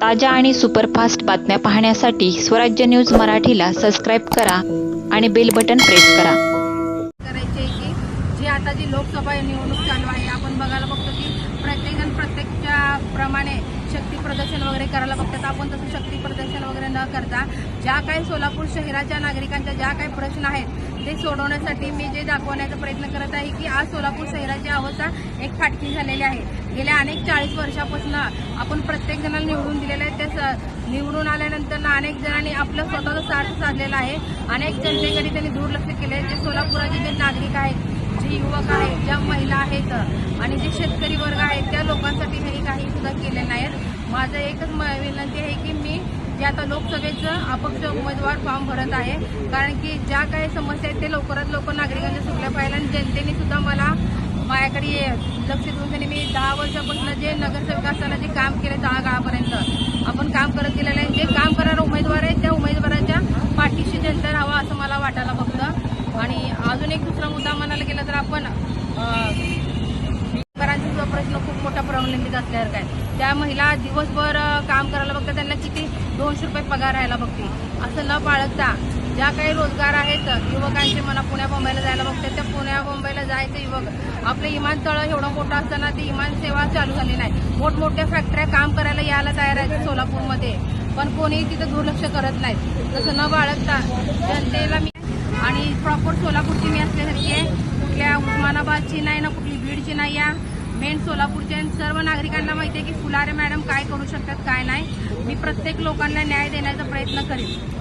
ताज्या आणि सुपरफास्ट बातम्या पाहण्यासाठी स्वराज्य न्यूज मराठीला सबस्क्राईब करा आणि बेल बटन प्रेस करा. करायची की जी आता जी लोकसभा निवडणूक चालू आहे आपण बघायला बघतो की प्रत्येकजण प्रत्येकच्या प्रमाणे शक्ती प्रदर्शन वगैरे करायला बघतात. आपण तसं शक्ती प्रदर्शन वगैरे न करता ज्या काही सोलापूर शहराच्या नागरिकांच्या ज्या काही प्रश्न आहेत ते सोडवण्यासाठी मी जे दाखवण्याचा प्रयत्न करत आहे की आज सोलापूर शहराची अवस्था एक फाटकी झालेली आहे. गेल्या अनेक चाळीस वर्षापासून आपण प्रत्येक जणांना निवडून दिलेलं आहे. त्या स- निवडून आल्यानंतर ना अनेक जणांनी आपलं स्वतःचं सार्थ साधलेलं आहे. अनेक जनतेकडे त्यांनी दुर्लक्ष केले जे सोलापुराचे जे नागरिक आहेत जे युवक आहेत ज्या महिला आहेत आणि जे शेतकरी वर्ग आहेत त्या लोकांसाठी हे काही सुद्धा केले नाहीत माझं एकच म- विनंती आहे की मी जे आता लोकसभेचं अपक्ष उमेदवार फॉर्म भरत आहे. कारण की ज्या काही समस्या आहेत ते लवकरात लवकर नागरिकांच्या सुटल्या पाहिजे आणि जनतेने सुद्धा मला माझ्याकडे लक्ष देऊन त्यांनी मी दहा वर्षापासून जे नगरसेवक असताना जे काम केले तळागाळापर्यंत आपण काम करत गेलेलं आहे. जे काम करणारा उमेदवार आहे त्या उमेदवाराच्या पाठीशी जनता राहावा असं मला वाटायला फक्त. आणि अजून एक दुसरा मुद्दा म्हणायला गेला तर आपण प्रश्न खूप मोठा प्रॉब्लेम असल्यासारखा आहे. त्या महिला दिवसभर काम करायला बघतात त्यांना किती दोनशे रुपये पगार राहायला बघते. असं न बाळगता ज्या काही रोजगार आहेत युवकांचे मला पुण्या मुंबईला जायला बघते. त्या पुण्या मुंबईला जायचं युवक आपलं विमानतळ एवढं मोठं असताना ती विमान सेवा चालू झाली नाही. मोठमोठ्या फॅक्टऱ्या काम करायला यायला तयार आहेत सोलापूरमध्ये. पण कोणीही तिथं दुर्लक्ष करत नाहीत. तसं न बाळगता जनतेला मी आणि प्रॉपर सोलापूरची मी असल्यासारखी आहे. कुठल्या उस्मानाबादची नाही ना कुठली बीडची नाही या. मेन सोलापूरच्या आणि सर्व नागरिकांना माहिती आहे की फुलारे मॅडम काय करू शकतात काय नाही. मी प्रत्येक लोकांना न्याय देण्याचा प्रयत्न करेन.